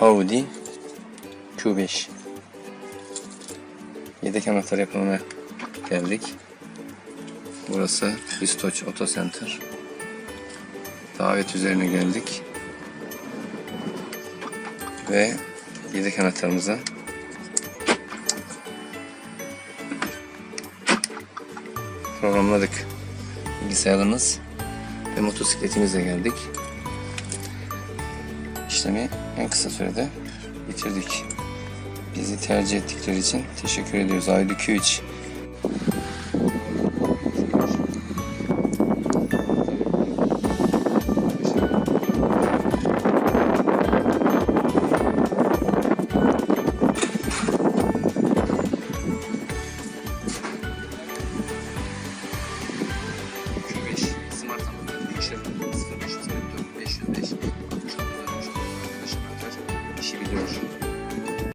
Audi Q5 Yedek anahtar yapımına geldik. Burası Bistoç Auto Center. Davet üzerine geldik. Ve yedek anahtarımıza programladık. Bilgisayarımız ve motosikletimizle geldik. İşlemi en kısa sürede bitirdik. Bizi tercih ettikleri için teşekkür ediyoruz. Audi Q3. 0544